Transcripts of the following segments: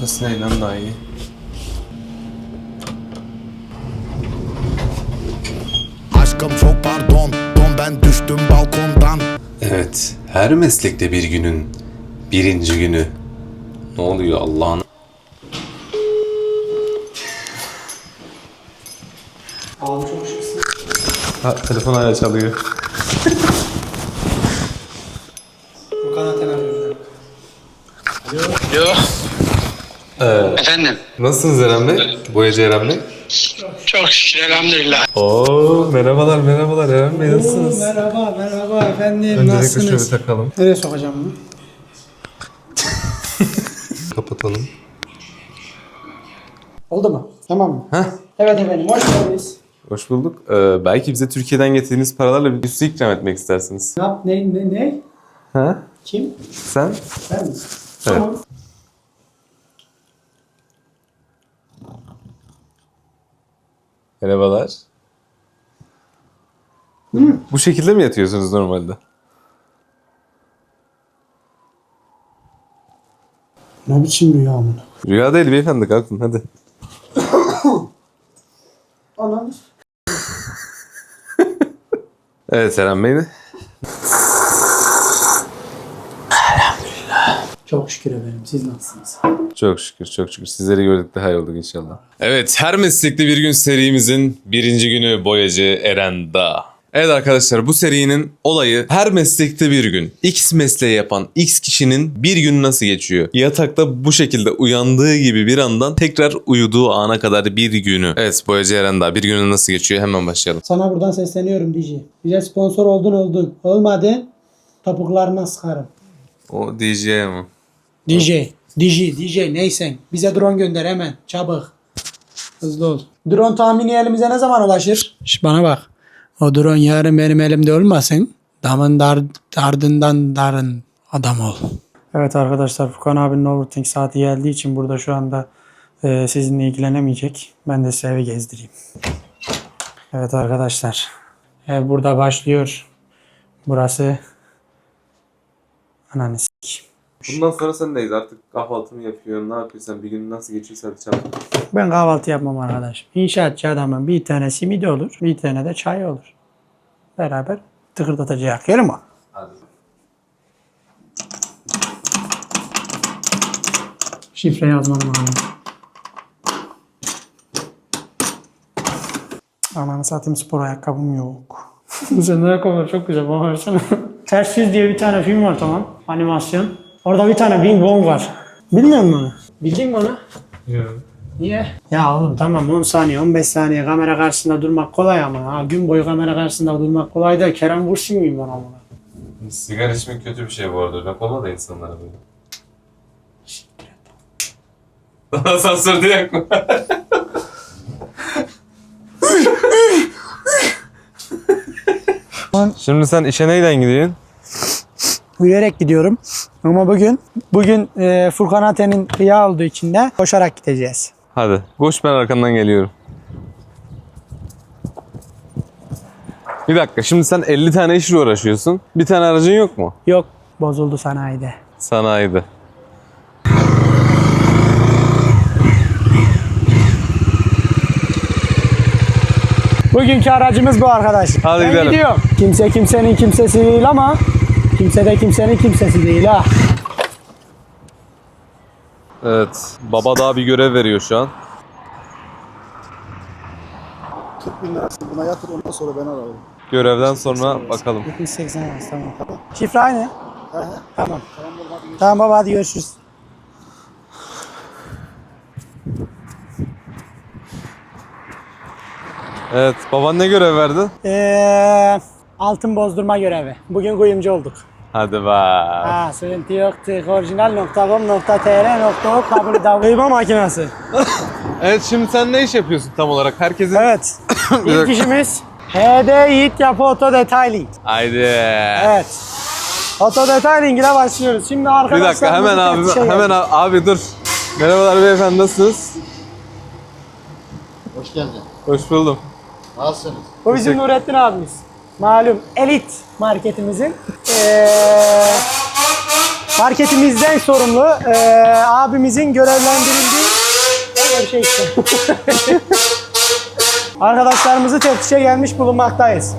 Tesla ile daha iyi. Aşkım çok pardon Don ben düştüm balkondan Evet, her meslekte bir günün birinci günü. Ne oluyor Allah'ın? Abi çok şıksın. Ha, telefon hala çalıyor. Furkan Aten arıyor. Yo. Ee, Efendim. nasılsınız Eren Bey? Boyacı Eren Bey. Çok şükür elhamdülillah. Oo, merhabalar merhabalar Eren Bey nasılsınız? Merhaba, merhaba efendim. Öncelikle Nasılsınız? şöyle takalım. Nereye sokacağım bunu? Kapatalım. Oldu mu? Tamam mı? Heh. Evet efendim, hoş geldiniz. Hoş bulduk. Ee, belki bize Türkiye'den getirdiğiniz paralarla bir üstü ikram etmek istersiniz. Ne yap, ne, ne, ne? Ha? Kim? Sen? Ben mi? Evet. Tamam. Merhabalar. Bu şekilde mi yatıyorsunuz normalde? Ne biçim rüya amına? Rüya değil beyefendi kalkın hadi. Anam. Evet Eren Bey. Çok şükür efendim, siz nasılsınız? Çok şükür, çok şükür. Sizleri gördük daha iyi olduk inşallah. Evet, her meslekte bir gün serimizin birinci günü boyacı Eren Dağ. Evet arkadaşlar bu serinin olayı her meslekte bir gün. X mesleği yapan X kişinin bir gün nasıl geçiyor? Yatakta bu şekilde uyandığı gibi bir andan tekrar uyuduğu ana kadar bir günü. Evet boyacı Eren Dağ bir günü nasıl geçiyor hemen başlayalım. Sana buradan sesleniyorum DJ. Bize sponsor oldun oldun. Olmadı, topuklarına sıkarım. O DJ ama. DJ, DJ, DJ neysen. Bize drone gönder hemen. Çabuk. Hızlı ol. Drone tahmini elimize ne zaman ulaşır? Şş, bana bak. O drone yarın benim elimde olmasın. Damın dar, ardından darın adam ol. Evet arkadaşlar Furkan abinin overthink saati geldiği için burada şu anda e, sizinle ilgilenemeyecek. Ben de size evi gezdireyim. Evet arkadaşlar. Ev burada başlıyor. Burası ananı s**eyim. Bundan sonra sendeyiz artık kahvaltını yapıyorsun ne yapıyorsan bir gün nasıl geçiyorsa hadi çabuk. Ben kahvaltı yapmam arkadaş. İnşaatçı adamın bir tane simidi olur, bir tane de çay olur. Beraber tıkırdatacak. Gelin mi? Hadi. Şifre yazmam lazım. Ananı satayım spor ayakkabım yok. Senin ayakkabılar çok güzel bana versene. Ters Yüz diye bir tane film var tamam. Animasyon. Orada bir tane Bing Bong var. Bilmiyor musun onu? Bildin mi onu? Niye? Ya oğlum tamam 10 saniye 15 saniye kamera karşısında durmak kolay ama ha, gün boyu kamera karşısında durmak kolay değil. Kerem Bursin miyim ben amına? Sigara içmek kötü bir şey bu arada. Rapola da insanlara böyle. Asansörde yakma. Şimdi sen işe neyle gidiyorsun? Yürüyerek gidiyorum. Ama bugün bugün e, Furkan Aten'in kıyağı olduğu için de koşarak gideceğiz. Hadi. Koş ben arkandan geliyorum. Bir dakika şimdi sen 50 tane işle uğraşıyorsun. Bir tane aracın yok mu? Yok bozuldu sanayide. Sanayide. Bugünkü aracımız bu arkadaş. Hadi ben gidelim. gidiyorum. Kimse kimsenin kimsesi değil ama kimse de kimsenin kimsesi değil ha. Evet. Baba daha bir görev veriyor şu an. 40 bin lirası buna yatır ondan sonra ben ararım. Görevden sonra bakalım. 180 yaz tamam. Şifre aynı. Tamam. Tamam baba hadi görüşürüz. Evet. Baban ne görev verdi? Ee, altın bozdurma görevi. Bugün kuyumcu olduk. Hadi be. Ha, sıkıntı yok. Orijinal.com.tr.org kabul davayma makinesi. Evet şimdi sen ne iş yapıyorsun tam olarak? Herkesin... Evet. İlk işimiz HD Yiğit Yapı Oto Detailing. Haydi. Evet. Oto Detailing ile başlıyoruz. Şimdi Bir arkadaşlar dakika hemen abi şey hemen abi, abi dur. Merhabalar beyefendi nasılsınız? Hoş geldin. Hoş buldum. Nasılsınız? Bu bizim Nurettin abimiz. Malum elit marketimizin eee marketimizden sorumlu e, abimizin görevlendirildiği bir şey işte. Arkadaşlarımızı teftişe gelmiş bulunmaktayız.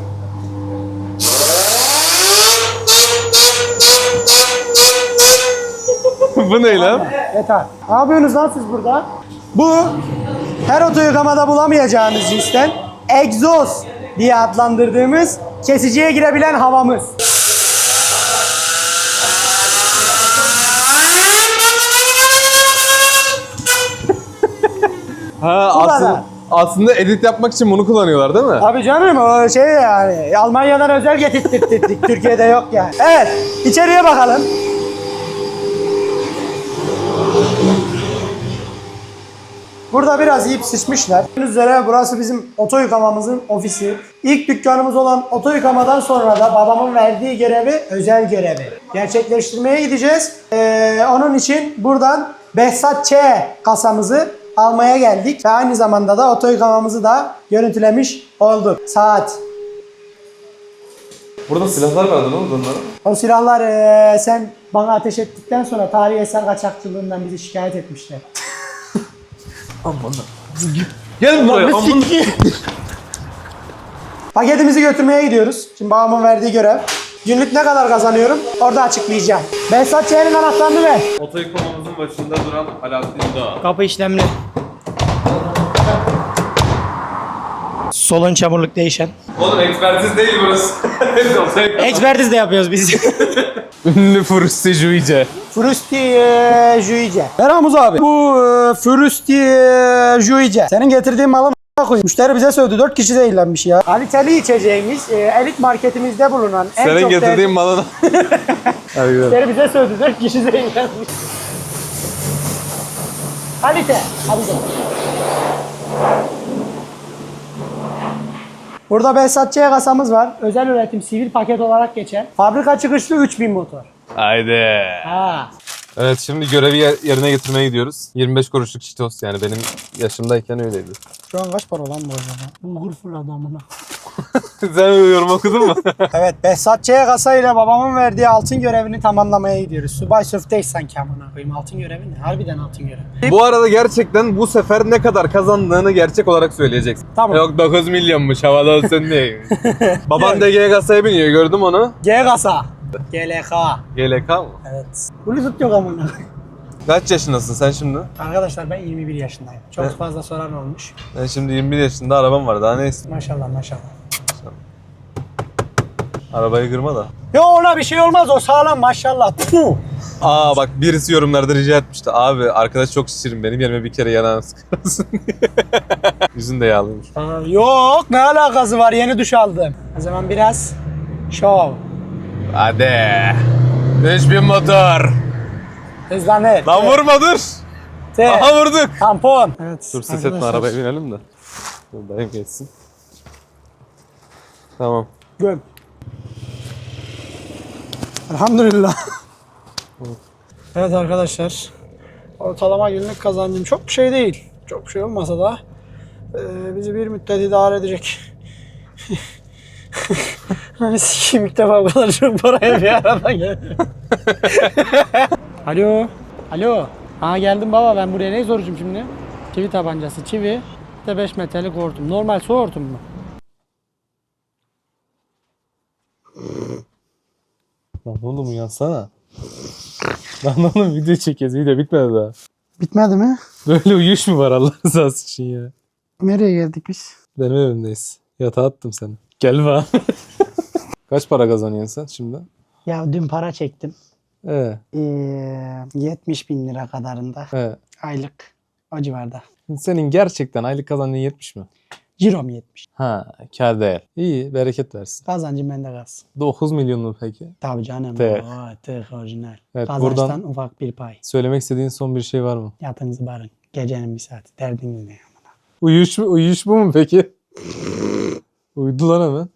Bu ne lan? Yeter. Ne yapıyorsunuz lan siz burada? Bu her oto yıkamada bulamayacağınız cinsten egzoz diye adlandırdığımız kesiciye girebilen havamız. Ha Bu aslında, kadar. aslında edit yapmak için bunu kullanıyorlar değil mi? Abi canım o şey yani Almanya'dan özel getirttirdik. Türkiye'de yok yani. Evet içeriye bakalım. Burada biraz yiyip sıçmışlar. Gördüğünüz üzere burası bizim oto yıkamamızın ofisi. İlk dükkanımız olan oto yıkamadan sonra da babamın verdiği görevi özel görevi. Gerçekleştirmeye gideceğiz. Ee, onun için buradan Behzat Ç kasamızı almaya geldik. Ve aynı zamanda da oto yıkamamızı da görüntülemiş olduk. Saat. Burada silahlar vardı ne oldu onlara? O silahlar ee, sen bana ateş ettikten sonra tarihi eser kaçakçılığından bizi şikayet etmişler. Gel buraya. amına- Paketimizi götürmeye gidiyoruz. Şimdi babamın verdiği görev. Günlük ne kadar kazanıyorum orada açıklayacağım. Behzat Ç'nin anahtarını ver. Oto yıkamamızın başında duran Alaaddin Dağ. Kapı işlemli. Solun çamurluk değişen. Oğlum ekspertiz değil burası. Ekspertiz de yapıyoruz biz. Ünlü Furusti Juice. Frusti e, Juice. Ver Hamuz abi. Bu e, Frusti Juice. Senin getirdiğin malın a**ına koyayım. Müşteri bize sövdü. Dört kişi zehirlenmiş ya. Kaliteli içeceğimiz e, elit marketimizde bulunan en Senin çok getirdiğin. Hadi gidelim. Müşteri bize sövdü. Dört kişi zehirlenmiş. Kalite. Hadi gel. Burada Behzatçı'ya kasamız var. Özel üretim sivil paket olarak geçen. Fabrika çıkışlı 3000 motor. Haydi. Ha. Evet şimdi görevi yer- yerine getirmeye gidiyoruz. 25 kuruşluk çitos yani benim yaşımdayken öyleydi. Şu an kaç para lan bu arada? Bulgur fırladı amına. Sen yorum okudun mu? Evet Behzatçı'ya kasa ile babamın verdiği altın görevini tamamlamaya gidiyoruz. Subay Surf'teyiz sanki amına koyayım. Altın görevi ne? Harbiden altın görevi. bu arada gerçekten bu sefer ne kadar kazandığını gerçek olarak söyleyeceksin. Tamam. Yok 9 milyonmuş havada olsun diye. Baban DG kasaya biniyor gördüm onu. G kasa. GLK. GLK mı? Evet. Bluetooth yok amına. Kaç yaşındasın sen şimdi? Arkadaşlar ben 21 yaşındayım. Çok fazla soran olmuş. Ben şimdi 21 yaşında arabam var daha ne istiyorsun? Maşallah maşallah. Arabayı kırma da. Yo ona bir şey olmaz o sağlam maşallah. Puh. Aa bak birisi yorumlarda rica etmişti. Abi arkadaş çok şirin benim yerime bir kere yanağını sıkarsın. Yüzün de yağlıymış. Aa, Yok ne alakası var yeni duş aldım. O zaman biraz şov. Hadi. 3000 motor. Hızlanır. Lan vurma dur. T. Aha vurduk. Tampon. Evet. Dur ses etme arabaya binelim de. Dur dayım geçsin. Tamam. Göm. Elhamdülillah. evet arkadaşlar. Ortalama günlük kazancım çok bir şey değil. Çok bir şey olmasa da e, bizi bir müddet idare edecek. hani sikiyim ilk defa bu kadar çok paraya bir arada geldim. Alo. Alo. Ha geldim baba ben buraya ne soracağım şimdi? Çivi tabancası, çivi, bir de 5 metrelik hortum. Normal su hortum mu? Lan oğlum uyansana. Lan oğlum video çekiyoruz. Video bitmedi daha. Bitmedi mi? Böyle uyuş mu var Allah rızası için ya? Nereye geldik biz? Benim evimdeyiz. Yatağa attım seni. Gel bana. Kaç para kazanıyorsun sen şimdi? Ya dün para çektim. Ee, Ee, 70 bin lira kadarında ee. aylık o civarda. Senin gerçekten aylık kazancın 70 mi? Cirom 70. Ha, kar değil. İyi, bereket versin. Kazancım bende kalsın. 9 milyon mu peki? Tabii canım. Tık. Oo, tık orijinal. Evet, Kazançtan buradan- ufak bir pay. Söylemek istediğin son bir şey var mı? Yatınızı barın. Gecenin bir saati. Derdiniz ne? Uyuş mu, uyuş bu mu peki? Uydu lan hemen.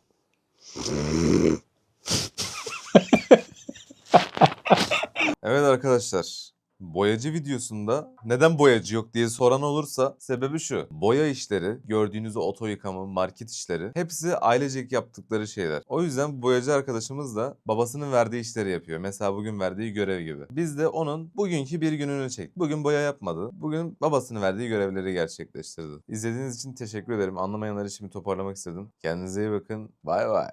evet arkadaşlar. Boyacı videosunda neden boyacı yok diye soran olursa sebebi şu. Boya işleri, gördüğünüz oto yıkama, market işleri hepsi ailecek yaptıkları şeyler. O yüzden boyacı arkadaşımız da babasının verdiği işleri yapıyor. Mesela bugün verdiği görev gibi. Biz de onun bugünkü bir gününü çektik. Bugün boya yapmadı. Bugün babasının verdiği görevleri gerçekleştirdi. İzlediğiniz için teşekkür ederim. Anlamayanlar için bir toparlamak istedim. Kendinize iyi bakın. Bay bay.